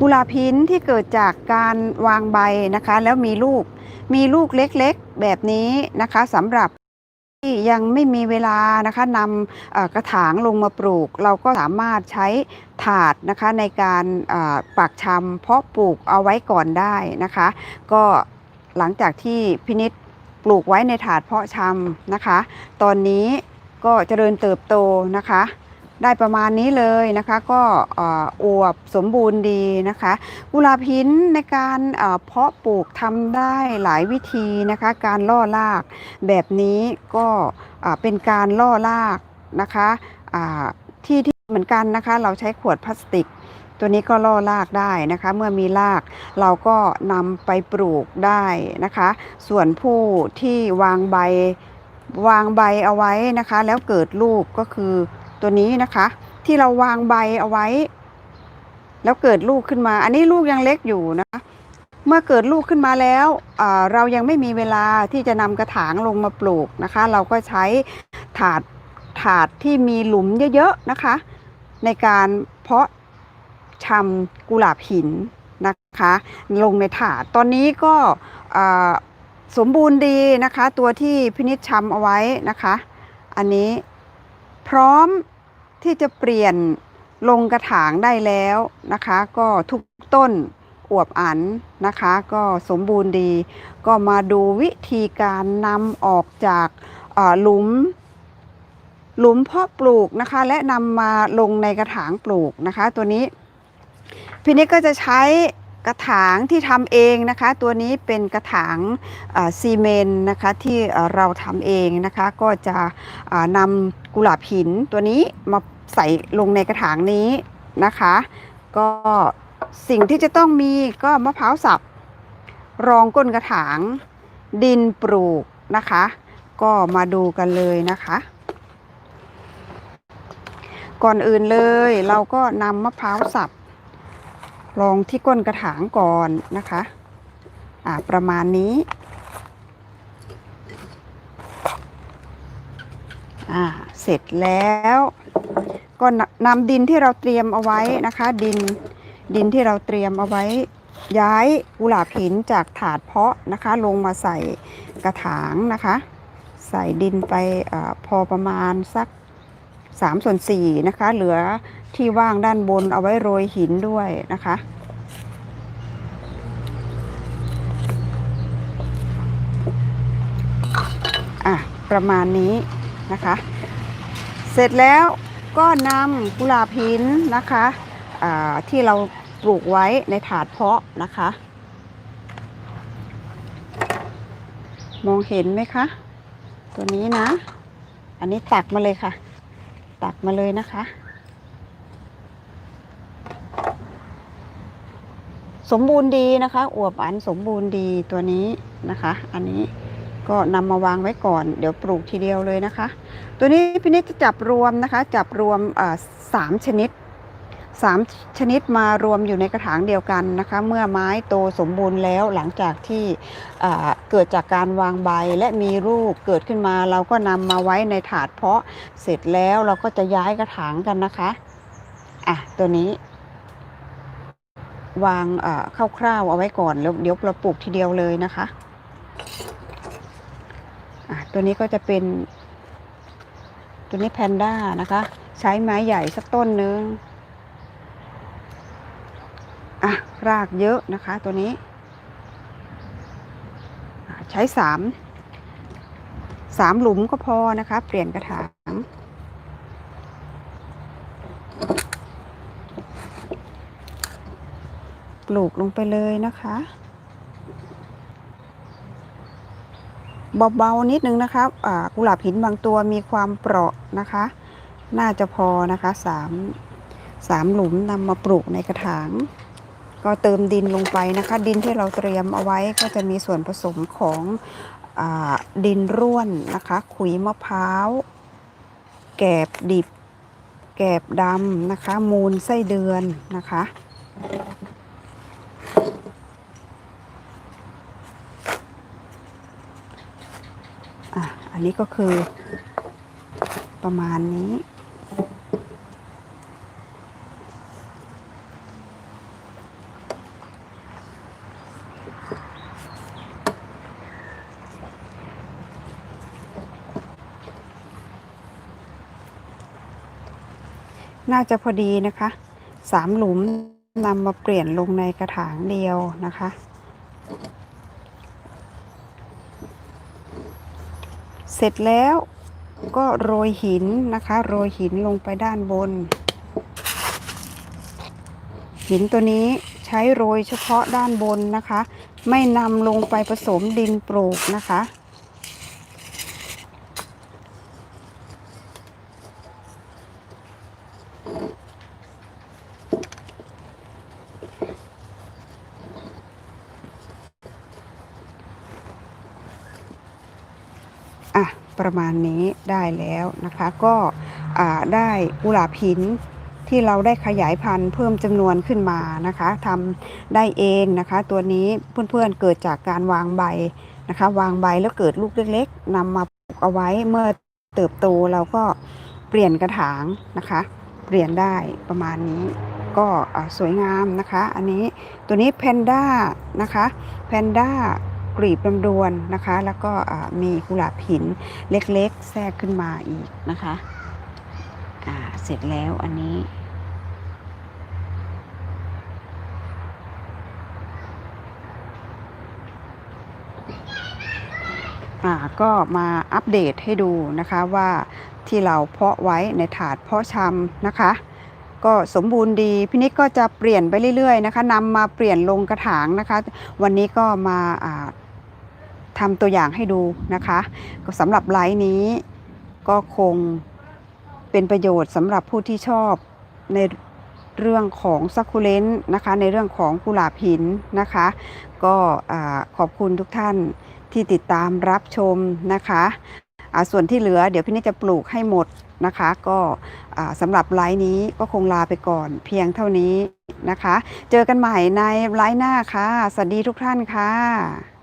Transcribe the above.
กุหลาบหินที่เกิดจากการวางใบนะคะ แล้วมีลูกมีลูกเล็กๆแบบนี้นะคะสำหรับที่ยังไม่มีเวลานะคะนำกระถางลงมาปลูก เราก็สามารถใช้ถาดนะคะในการปักชำเพาะปลูกเอาไว้ก่อนได้นะคะ ก็หลังจากที่พินิษปลูกไว้ในถาดเพาะชำนะคะ ตอนนี้ก็เจริญเติบโตนะคะ ได้ประมาณนี้เลยนะคะก็เอ่อวบสมบูรณ์ดีนะคะกุหลาบหินในการเพาะปลูกทำได้หลายวิธีนะคะการล่อรากแบบนี้ก็เป็นการล่อรากนะคะที่ที่เหมือนกันนะคะเราใช้ขวดพลาสติก ตัวนี้ก็ล่อรากได้นะคะ เมื่อมีรากเราก็นำไปปลูกได้นะคะ ส่วนผู้ที่วางใบวางใบเอาไว้นะคะ แล้วเกิดลูกก็คือ ตัวนี้นะคะ ที่เราวางใบเอาไว้ แล้วเกิดลูกขึ้นมา อันนี้ลูกยังเล็กอยู่นะคะเมื่อเกิดลูกขึ้นมาแล้วเรายังไม่มีเวลาที่จะนำกระถางลงมาปลูกนะคะ เราก็ใช้ถาดถาดที่มีหลุมเยอะๆนะคะ ในการเพาะชำกุหลาบหินนะคะ ลงในถาดตอนนี้ก็สมบูรณ์ดีนะคะ ตัวที่พินิจชำเอาไว้นะคะ อันนี้พร้อม ที่จะเปลี่ยนลงกระถางได้แล้วนะคะ ก็ทุกต้นอวบอันนะคะ ก็สมบูรณ์ดี ก็มาดูวิธีการนำออกจากหลุม หลุมเพาะปลูกนะคะ และนำมาลงในกระถางปลูกนะคะ ตัวนี้พี่นิกก็จะใช้ กระถางที่ทำเองนะคะ ตัวนี้เป็นกระถางซีเมนต์นะคะที่เราทำเองนะคะ ก็จะนำกุหลาบหินตัวนี้มาใส่ลงในกระถางนี้นะคะ ก็สิ่งที่จะต้องมีก็มะพร้าวสับรองก้นกระถางดินปลูกนะคะ ก็มาดูกันเลยนะคะ ก่อนอื่นเลยเราก็นำมะพร้าวสับ รองที่ก้นกระถางก่อนนะคะ อ่าประมาณนี้ อ่าเสร็จแล้วก็นนำดินที่เราเตรียมเอาไว้นะคะ ดินดินที่เราเตรียมเอาไว้ย้ายกุหลาบหินจากถาดเพาะนะคะ ลงมาใส่กระถางนะคะ ใส่ดินไปอพอประมาณสัก 3 ส่วน 4 นะคะ เหลือที่ว่างด้านบนเอาไว้โรยหินด้วยนะคะ อะ ประมาณนี้นะคะ เสร็จแล้วก็นำกุหลาบหินนะคะอ่าที่เราปลูกไว้ในถาดเพาะนะคะ มองเห็นไหมคะ ตัวนี้นะ อันนี้ตักมาเลยค่ะ ตักมาเลยนะคะ สมบูรณ์ดีนะคะอวบอันสมบูรณ์ดีตัวนี้นะคะ อันนี้ก็นำมาวางไว้ก่อน เดี๋ยวปลูกทีเดียวเลยนะคะ ตัวนี้พี่นิดจะจับรวมนะคะ จับรวมสามชนิด สามชนิดมารวมอยู่ในกระถางเดียวกันนะคะ เมื่อไม้โตสมบูรณ์แล้วหลังจากที่เกิดจากการวางใบและมีลูกเกิดขึ้นมา เราก็นำมาไว้ในถาดเพาะเสร็จแล้วเราก็จะย้ายกระถางกันนะคะอะตัวนี้ วางอ่าคร่าวๆเอาไว้ก่อนแล้วเดี๋ยวเราปลูกทีเดียวเลยนะคะอะตัวนี้ก็จะเป็น ตัวนี้แพนด้านะคะ ใช้ไม้ใหญ่สักต้นนึงอะ รากเยอะนะคะตัวนี้ ใช้สามสามหลุมก็พอนะคะ เปลี่ยนกระถางปลูกลงไปเลยนะคะเบาๆนิดนึงนะคะกุหลาบหินบางตัวมีความเปราะนะคะ น่าจะพอนะคะสามสามหลุมนำมาปลูกในกระถาง ก็เติมดินลงไปนะคะ ดินที่เราเตรียมเอาไว้ก็จะมีส่วนผสมของอดินร่วนนะคะ ขุยมะพร้าว แกบดิบ แกบดำนะคะ มูลไส้เดือนนะคะอันนี้ก็คือประมาณนี้ น่าจะพอดีนะคะสามหลุมนำมาเปลี่ยนลงในกระถางเดียวนะคะ เสร็จแล้วก็โรยหินนะคะ โรยหินลงไปด้านบน หินตัวนี้ใช้โรยเฉพาะด้านบนนะคะ ไม่นำลงไปผสมดินปลูกนะคะ อะประมาณนี้ได้แล้วนะคะ ก็ได้กุหลาบหินที่เราได้ขยายพันธุ์เพิ่มจำนวนขึ้นมานะคะทำได้เองนะคะ ตัวนี้เพื่อนๆเกิดจากการวางใบนะคะ วางใบแล้วเกิดลูกเล็กๆนำมาปลูกเอาไว้เมื่อเติบโตเราก็เปลี่ยนกระถางนะคะ เปลี่ยนได้ประมาณนี้ก็สวยงามนะคะ อันนี้ตัวนี้แพนด้านะคะแพนด้า กรีบลำดวนนะคะ แล้วก็มีกุหลาบหินเล็กๆ แทรกขึ้นมาอีกนะคะเสร็จแล้วอันนี้ก็มาอัปเดตให้ดูนะคะว่าที่เราเพาะไว้ในถาดเพาะชำนะคะ ก็สมบูรณ์ดีพี่นิกก็จะเปลี่ยนไปเรื่อยๆนะคะนำมาเปลี่ยนลงกระถางนะคะ วันนี้ก็มาา ทำตัวอย่างให้ดูนะคะสำหรับไลฟ์นี้ก็คงเป็นประโยชน์สำหรับผู้ที่ชอบในเรื่องของซักคูเลนต์นะคะ ในเรื่องของกุหลาบหินนะคะ ก็ขอบคุณทุกท่านที่ติดตามรับชมนะคะส่วนที่เหลือเดี๋ยวพี่นิดจะปลูกให้หมดนะคะ ก็สำหรับไลฟ์นี้ก็คงลาไปก่อนเพียงเท่านี้นะคะ เจอกันใหม่ในไลฟ์หน้าค่ะ สวัสดีทุกท่านค่ะ